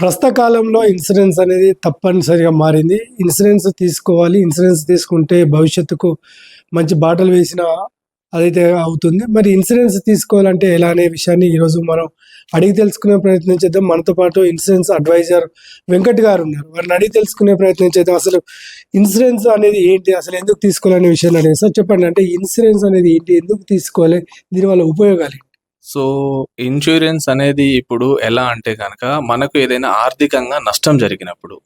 ప్రస్తుత కాలంలో ఇన్సూరెన్స్ అనేది తప్పనిసరిగా మారింది. ఇన్సూరెన్స్ తీసుకోవాలి. ఇన్సూరెన్స్ తీసుకుంటే భవిష్యత్తుకు మంచి బాటలు వేసిన అదైతే అవుతుంది. మరి ఇన్సూరెన్స్ తీసుకోవాలంటే ఎలా అనే విషయాన్ని ఈరోజు మనం అడిగి తెలుసుకునే ప్రయత్నం చేద్దాం. మనతో పాటు ఇన్సూరెన్స్ అడ్వైజర్ వెంకట్ గారు ఉన్నారు. వారిని అడిగి తెలుసుకునే ప్రయత్నం చేద్దాం. అసలు ఇన్సూరెన్స్ అనేది ఏంటి? అసలు ఎందుకు తీసుకోవాలనే విషయాన్ని అడిగి సార్ చెప్పండి. అంటే ఇన్సూరెన్స్ అనేది ఏంటి? ఎందుకు తీసుకోవాలి? దీనివల్ల ఉపయోగాలు ఏంటి? సో ఇన్సూరెన్స్ అనేది ఇప్పుడు ఎలా అంటే కనుక మనకు ఏదైనా ఆర్థికంగా నష్టం జరిగినప్పుడు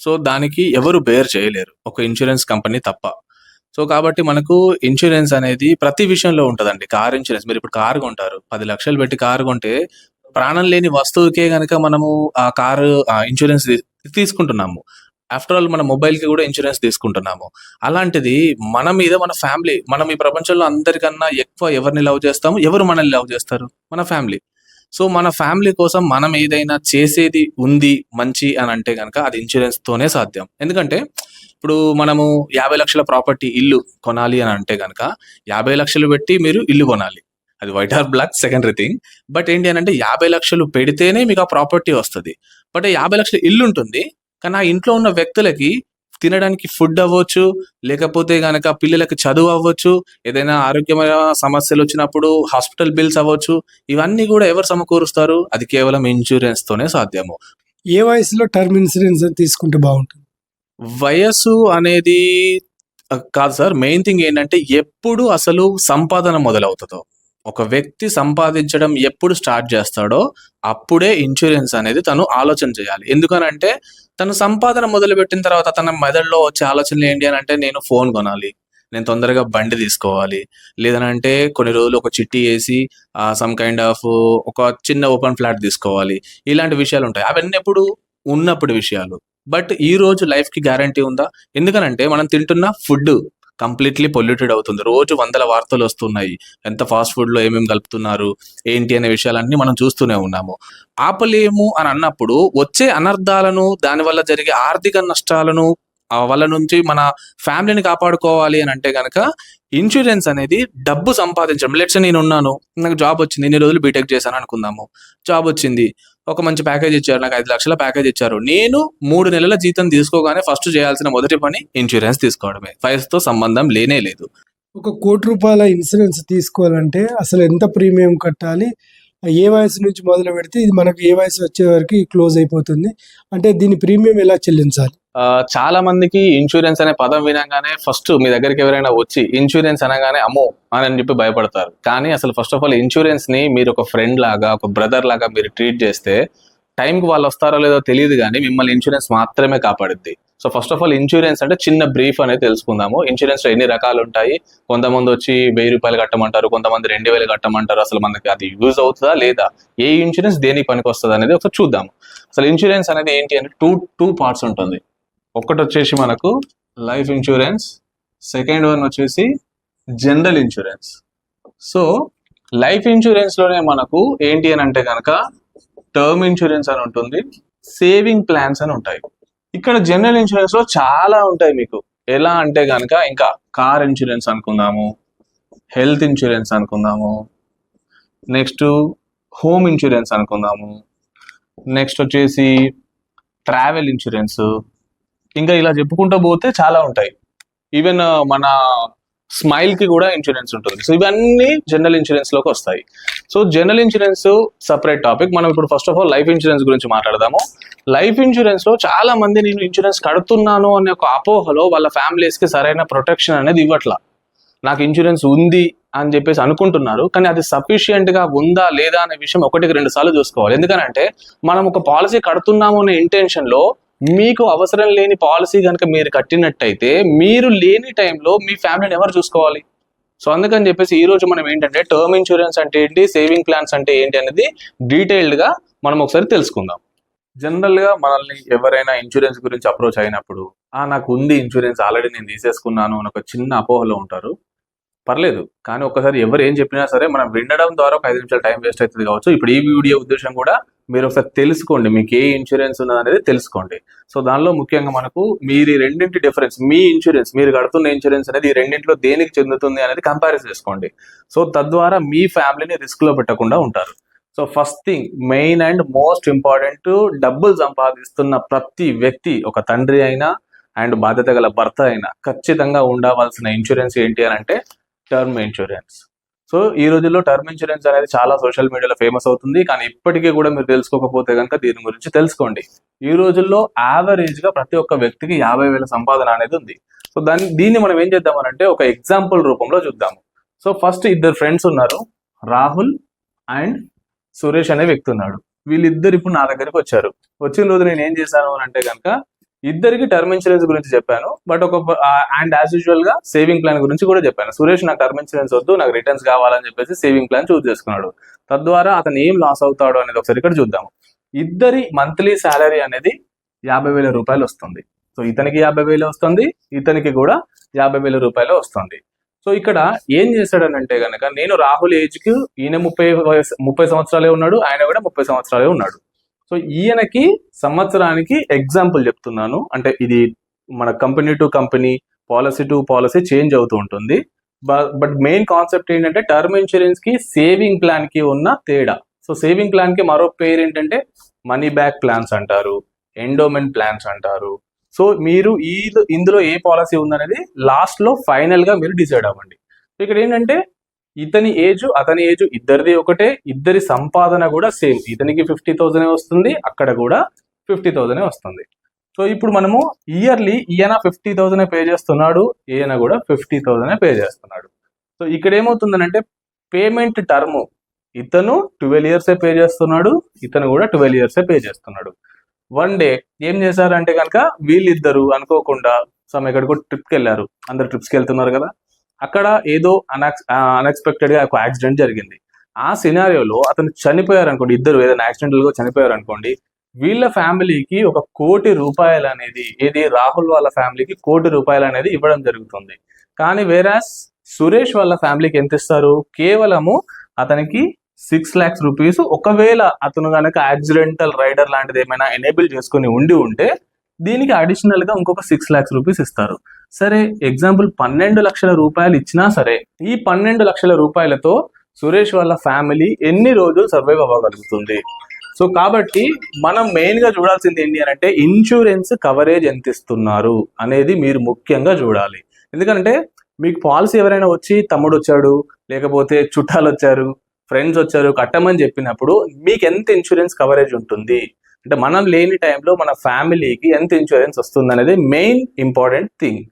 సో దానికి ఎవరు బేర్ చేయలేరు. ఒక ఇన్సూరెన్స్ కంపెనీ తప్ప. సో కాబట్టి మనకు ఇన్సూరెన్స్ అనేది ప్రతి విషయంలో ఉంటుందండి. కార్ ఇన్సూరెన్స్ మీరు ఇప్పుడు కారు కొంటారు. పది లక్షలు పెట్టి కారు కొంటే ప్రాణం లేని వస్తువుకే కనుక మనము ఆ కారు ఇన్సూరెన్స్ తీసుకుంటున్నాము. ఆఫ్టర్ ఆల్ మన మొబైల్కి కూడా ఇన్సూరెన్స్ తీసుకుంటున్నాము. అలాంటిది మన మీద మన ఫ్యామిలీ మనం ఈ ప్రపంచంలో అందరికన్నా ఎక్కువ ఎవరిని లవ్ చేస్తాము? ఎవరు మనల్ని లవ్ చేస్తారు? మన ఫ్యామిలీ సో మన ఫ్యామిలీ కోసం మనం ఏదైనా చేసేది ఉంది మంచి అని అంటే కనుక అది ఇన్సూరెన్స్ తోనే సాధ్యం. ఎందుకంటే ఇప్పుడు మనము యాభై లక్షల ప్రాపర్టీ ఇల్లు కొనాలి అని అంటే కనుక యాభై లక్షలు పెట్టి మీరు ఇల్లు కొనాలి. అది white or black secondary thing but ఏంటి అని అంటే యాభై లక్షలు పెడితేనే మీకు ఆ ప్రాపర్టీ వస్తుంది. బట్ యాభై లక్షల ఇల్లు ఉంటుంది కానీ ఆ ఇంట్లో ఉన్న వ్యక్తులకి తినడానికి ఫుడ్ అవ్వచ్చు లేకపోతే గనక పిల్లలకి చదువు అవ్వచ్చు ఏదైనా ఆరోగ్యమైన సమస్యలు వచ్చినప్పుడు హాస్పిటల్ బిల్స్ అవ్వచ్చు ఇవన్నీ కూడా ఎవరు సమకూరుస్తారు? అది కేవలం ఇన్సూరెన్స్ తోనే సాధ్యము. ఏ వయసులో టర్మ్ ఇన్సూరెన్స్ తీసుకుంటే బాగుంటుంది? వయస్సు అనేది కాదు సార్ మెయిన్ థింగ్ ఏంటంటే ఎప్పుడు అసలు సంపాదన మొదలవుతుందో. ఒక వ్యక్తి సంపాదించడం ఎప్పుడు స్టార్ట్ చేస్తాడో అప్పుడే ఇన్సూరెన్స్ అనేది తను ఆలోచన చేయాలి. ఎందుకనంటే తను సంపాదన మొదలుపెట్టిన తర్వాత తన మెదడులో వచ్చే ఆలోచనలు ఏంటి అని అంటే నేను ఫోన్ కొనాలి నేను తొందరగా బండి తీసుకోవాలి లేదనంటే కొన్ని రోజులు ఒక చిట్టి వేసి సమ్ కైండ్ ఆఫ్ ఒక చిన్న ఓపెన్ ఫ్లాట్ తీసుకోవాలి ఇలాంటి విషయాలు ఉంటాయి. అవన్నీ ఎప్పుడు ఉన్నప్పుడు విషయాలు. బట్ ఈ రోజు లైఫ్కి గ్యారంటీ ఉందా? ఎందుకనంటే మనం తింటున్న ఫుడ్ కంప్లీట్లీ పొల్యూటెడ్ అవుతుంది. రోజు వందల వార్తలు వస్తున్నాయి. ఎంత ఫాస్ట్ ఫుడ్లో ఏమేమి కలుపుతున్నారు ఏంటి అనే విషయాలన్నీ మనం చూస్తూనే ఉన్నాము. ఆపలేము అని అన్నప్పుడు వచ్చే అనర్థాలను దానివల్ల జరిగే ఆర్థిక నష్టాలను వాళ్ళ నుంచి మన ఫ్యామిలీని కాపాడుకోవాలి అని అంటే గనక ఇన్సూరెన్స్ అనేది డబ్బు సంపాదించడం. లెట్స్ నేను ఉన్నాను నాకు జాబ్ వచ్చింది ఇన్ని రోజులు బీటెక్ చేశాను అనుకుందాము. జాబ్ వచ్చింది ఒక మంచి ప్యాకేజ్ ఇచ్చారు నాకు ఐదు లక్షల ప్యాకేజ్ ఇచ్చారు. నేను మూడు నెలల జీతం తీసుకోగానే ఫస్ట్ చేయాల్సిన మొదటి పని ఇన్సూరెన్స్ తీసుకోవడమే. వయసుతో తో సంబంధం లేనే లేదు. ఒక కోటి రూపాయల ఇన్సూరెన్స్ తీసుకోవాలంటే అసలు ఎంత ప్రీమియం కట్టాలి? ఏ వయసు నుంచి మొదలు పెడితే ఇది మనకు ఏ వయసు వచ్చే వరకు క్లోజ్ అయిపోతుంది? అంటే దీని ప్రీమియం ఎలా చెల్లించాలి? చాలా మందికి ఇన్సూరెన్స్ అనే పదం వినగానే ఫస్ట్ మీ దగ్గరికి ఎవరైనా వచ్చి ఇన్సూరెన్స్ అనగానే అమ్మో అని చెప్పి భయపడతారు. కానీ అసలు ఫస్ట్ ఆఫ్ ఆల్ ఇన్సూరెన్స్ని మీరు ఒక ఫ్రెండ్ లాగా ఒక బ్రదర్ లాగా మీరు ట్రీట్ చేస్తే టైంకి వాళ్ళు వస్తారో లేదో తెలియదు కానీ మిమ్మల్ని ఇన్సూరెన్స్ మాత్రమే కాపాడుద్ది. So first of all insurance అంటే చిన్న బ్రీఫ్ అనేది తెలుసుకుందాము. ఇన్సూరెన్స్లో ఎన్ని రకాలు ఉంటాయి? కొంతమంది వచ్చి వెయ్యి రూపాయలు కట్టమంటారు కొంతమంది రెండు వేలు కట్టమంటారు. అసలు మనకి అది యూజ్ అవుతుందా లేదా? ఏ ఇన్సూరెన్స్ దేనికి పనికి వస్తుంది అనేది ఒకసారి చూద్దాము. అసలు ఇన్సూరెన్స్ అనేది ఏంటి అంటే టూ టూ పార్ట్స్ ఉంటుంది. ఒకటి వచ్చేసి మనకు లైఫ్ ఇన్సూరెన్స్ సెకండ్ వన్ వచ్చేసి జనరల్ ఇన్సూరెన్స్. సో లైఫ్ ఇన్సూరెన్స్లోనే మనకు ఏంటి అని అంటే కనుక టర్మ్ ఇన్సూరెన్స్ అని ఉంటుంది సేవింగ్ ప్లాన్స్ అని ఉంటాయి. ఇక్కడ జనరల్ ఇన్సూరెన్స్లో చాలా ఉంటాయి మీకు. ఎలా అంటే కనుక ఇంకా కార్ ఇన్సూరెన్స్ అనుకుందాము హెల్త్ ఇన్సూరెన్స్ అనుకుందాము నెక్స్ట్ హోమ్ ఇన్సూరెన్స్ అనుకుందాము నెక్స్ట్ వచ్చేసి ట్రావెల్ ఇన్సూరెన్స్ ఇంకా ఇలా చెప్పుకుంటూ పోతే చాలా ఉంటాయి. ఈవెన్ uh, మన స్మైల్కి కూడా ఇన్సూరెన్స్ ఉంటుంది. సో ఇవన్నీ జనరల్ ఇన్సూరెన్స్లోకి వస్తాయి. So general insurance separate topic మనం ఇప్పుడు first of all life insurance గురించి మాట్లాడదాము. లైఫ్ ఇన్సూరెన్స్లో చాలా మంది నేను ఇన్సూరెన్స్ కడుతున్నాను అనే ఒక అపోహలో వాళ్ళ ఫ్యామిలీస్కి సరైన ప్రొటెక్షన్ అనేది ఇవ్వట్లా. నాకు ఇన్సూరెన్స్ ఉంది అని చెప్పేసి అనుకుంటున్నారు. కానీ అది సఫిషియెంట్గా ఉందా లేదా అనే విషయం ఒకటికి రెండు సార్లు చూసుకోవాలి. ఎందుకనంటే మనం ఒక పాలసీ కడుతున్నాము అనే ఇంటెన్షన్లో మీకు అవసరం లేని పాలసీ కనుక మీరు కట్టినట్టయితే మీరు లేని టైంలో మీ ఫ్యామిలీని ఎవరు చూసుకోవాలి? సో అందుకని చెప్పేసి ఈ రోజు మనం ఏంటంటే టర్మ్ ఇన్సూరెన్స్ అంటే ఏంటి సేవింగ్ ప్లాన్స్ అంటే ఏంటి అనేది డీటెయిల్డ్గా మనం ఒకసారి తెలుసుకుందాం. జనరల్గా మనల్ని ఎవరైనా ఇన్సూరెన్స్ గురించి అప్రోచ్ అయినప్పుడు ఆ నాకు ఉంది ఇన్సూరెన్స్ ఆల్రెడీ నేను తీసేసుకున్నాను అని ఒక చిన్న అపోహలో ఉంటారు. పర్లేదు కానీ ఒకసారి ఎవరు ఏం చెప్పినా సరే మనం వినడం ద్వారా ఒక ఐదు నిమిషాలు టైం వేస్ట్ అవుతుంది కావచ్చు. ఇప్పుడు ఈ వీడియో ఉద్దేశం కూడా మీరు ఒకసారి తెలుసుకోండి మీకు ఏ ఇన్సూరెన్స్ ఉన్నది అనేది తెలుసుకోండి. సో దానిలో ముఖ్యంగా మనకు మీరు ఈ రెండింటి డిఫరెన్స్ మీ ఇన్సూరెన్స్ మీరు కడుతున్న ఇన్సూరెన్స్ అనేది ఈ రెండింటిలో దేనికి చెందుతుంది అనేది కంపారిజన్ చేసుకోండి. సో తద్వారా మీ ఫ్యామిలీని రిస్క్లో పెట్టకుండా ఉంటారు. So first thing main and most important డబ్బులు సంపాదిస్తున్న ప్రతి వ్యక్తి ఒక తండ్రి అయినా అండ్ బాధ్యత గల భర్త అయినా ఖచ్చితంగా ఉండవలసిన ఇన్సూరెన్స్ ఏంటి అని అంటే టర్మ్ ఇన్సూరెన్స్ సో ఈ రోజుల్లో టర్మ్ ఇన్సూరెన్స్ అనేది చాలా సోషల్ మీడియాలో ఫేమస్ అవుతుంది. కానీ ఇప్పటికీ కూడా మీరు తెలుసుకోకపోతే కనుక దీని గురించి తెలుసుకోండి. ఈ రోజుల్లో యావరేజ్గా ప్రతి ఒక్క వ్యక్తికి యాభై వేల సంపాదన అనేది ఉంది. సో దాన్ని దీన్ని మనం ఏం చేద్దామనంటే ఒక ఎగ్జాంపుల్ రూపంలో చూద్దాము సో ఫస్ట్ ఇద్దరు ఫ్రెండ్స్ ఉన్నారు. రాహుల్ అండ్ సురేష్ అనే వ్యక్తి ఉన్నాడు. వీళ్ళిద్దరు ఇప్పుడు నా దగ్గరికి వచ్చారు. వచ్చిన రోజు నేను ఏం చేశాను అని అంటే కనుక ఇద్దరికి టర్మ్ ఇన్సూరెన్స్ గురించి చెప్పాను బట్ ఒక అండ్ యాజ్ యూజువల్గా సేవింగ్ ప్లాన్ గురించి కూడా చెప్పాను. సురేష్ నాకు టర్మ్ ఇన్సూరెన్స్ వద్దు నాకు రిటర్న్స్ కావాలని చెప్పేసి సేవింగ్ ప్లాన్ చూస్ చేసుకున్నాడు. తద్వారా అతను ఏం లాస్ అవుతాడు అనేది ఒకసారి ఇక్కడ చూద్దాము. ఇద్దరి మంత్లీ శాలరీ అనేది యాభై వేల రూపాయలు వస్తుంది. సో ఇతనికి యాభై వేలు వస్తుంది ఇతనికి కూడా యాభై వేల రూపాయలు వస్తుంది. సో ఇక్కడ ఏం చేశాడనంటే కనుక నేను రాహుల్ ఏజ్కి ఈయన ముప్పై వయసు- ముప్పై సంవత్సరాలే ఉన్నాడు ఆయన కూడా ముప్పై సంవత్సరాలే ఉన్నాడు. సో ఈయనకి సంవత్సరానికి ఎగ్జాంపుల్ చెప్తున్నాను. అంటే ఇది మన company to company policy to policy change అవుతూ ఉంటుంది. బట్ మెయిన్ కాన్సెప్ట్ ఏంటంటే టర్మ్ ఇన్సూరెన్స్కి సేవింగ్ ప్లాన్కి ఉన్న తేడా. సో సేవింగ్ ప్లాన్కి మరో పేరు ఏంటంటే మనీ బ్యాక్ ప్లాన్స్ అంటారు ఎండోమెంట్ ప్లాన్స్ అంటారు. సో మీరు ఈ ఇందులో ఏ పాలసీ ఉందనేది లాస్ట్లో ఫైనల్గా మీరు డిసైడ్ అవ్వండి. ఇక్కడ ఏంటంటే ఇతని ఏజ్ అతని ఏజ్ ఇద్దరిది ఒకటే ఇద్దరి సంపాదన కూడా సేమ్. ఇతనికి ఫిఫ్టీ థౌసండ్ వస్తుంది అక్కడ కూడా ఫిఫ్టీ థౌసండ్ వస్తుంది. సో ఇప్పుడు మనము ఇయర్లీ ఈయన ఫిఫ్టీ థౌసండ్ పే చేస్తున్నాడు ఈయన కూడా ఫిఫ్టీ థౌసండ్ పే చేస్తున్నాడు. సో ఇక్కడ ఏమవుతుందనంటే పేమెంట్ టర్మ్ ఇతను ట్వెల్వ్ ఇయర్స్ పే చేస్తున్నాడు ఇతను కూడా ట్వెల్వ్ ఇయర్స్ పే చేస్తున్నాడు. వన్ డే ఏం చేశారంటే కనుక వీళ్ళిద్దరు అనుకోకుండా సమ్ ఎక్కడికో ట్రిప్కి వెళ్ళారు. అందరు ట్రిప్స్కి వెళ్తున్నారు కదా. అక్కడ ఏదో అనక్స్ అన్ఎక్స్పెక్టెడ్గా ఒక యాక్సిడెంట్ జరిగింది. ఆ సినారియోలో అతను చనిపోయారు అనుకోండి ఇద్దరు ఏదైనా యాక్సిడెంటల్గా చనిపోయారు అనుకోండి వీళ్ళ ఫ్యామిలీకి ఒక కోటి రూపాయలు అనేది ఏది రాహుల్ వాళ్ళ ఫ్యామిలీకి కోటి రూపాయలు అనేది ఇవ్వడం జరుగుతుంది. కానీ వేరాస్ సురేష్ వాళ్ళ ఫ్యామిలీకి ఎంత ఇస్తారు? కేవలము అతనికి సిక్స్ లాక్స్ రూపీస్ ఒకవేళ అతను కనుక యాక్సిడెంటల్ రైడర్ లాంటిది ఏమైనా ఎనేబుల్ చేసుకుని ఉండి ఉంటే దీనికి అడిషనల్గా ఇంకొక సిక్స్ లాక్స్ రూపీస్ ఇస్తారు. సరే ఎగ్జాంపుల్ పన్నెండు లక్షల రూపాయలు ఇచ్చినా సరే ఈ పన్నెండు లక్షల రూపాయలతో సురేష్ వాళ్ళ ఫ్యామిలీ ఎన్ని రోజులు సర్వైవ్ అవ్వగలుగుతుంది? సో కాబట్టి మనం మెయిన్గా చూడాల్సింది ఏంటి అని అంటే ఇన్సూరెన్స్ కవరేజ్ ఎంత ఇస్తున్నారు అనేది మీరు ముఖ్యంగా చూడాలి. ఎందుకంటే మీకు పాలసీ ఎవరైనా వచ్చి తమ్ముడు వచ్చాడు లేకపోతే చుట్టాలు వచ్చారు ఫ్రెండ్స్ వచ్చారు కట్టమని చెప్పినప్పుడు మీకు ఎంత ఇన్సూరెన్స్ కవరేజ్ ఉంటుంది? అంటే మనం లేని టైంలో మన ఫ్యామిలీకి ఎంత ఇన్సూరెన్స్ వస్తుంది అనేది మెయిన్ ఇంపార్టెంట్ థింగ్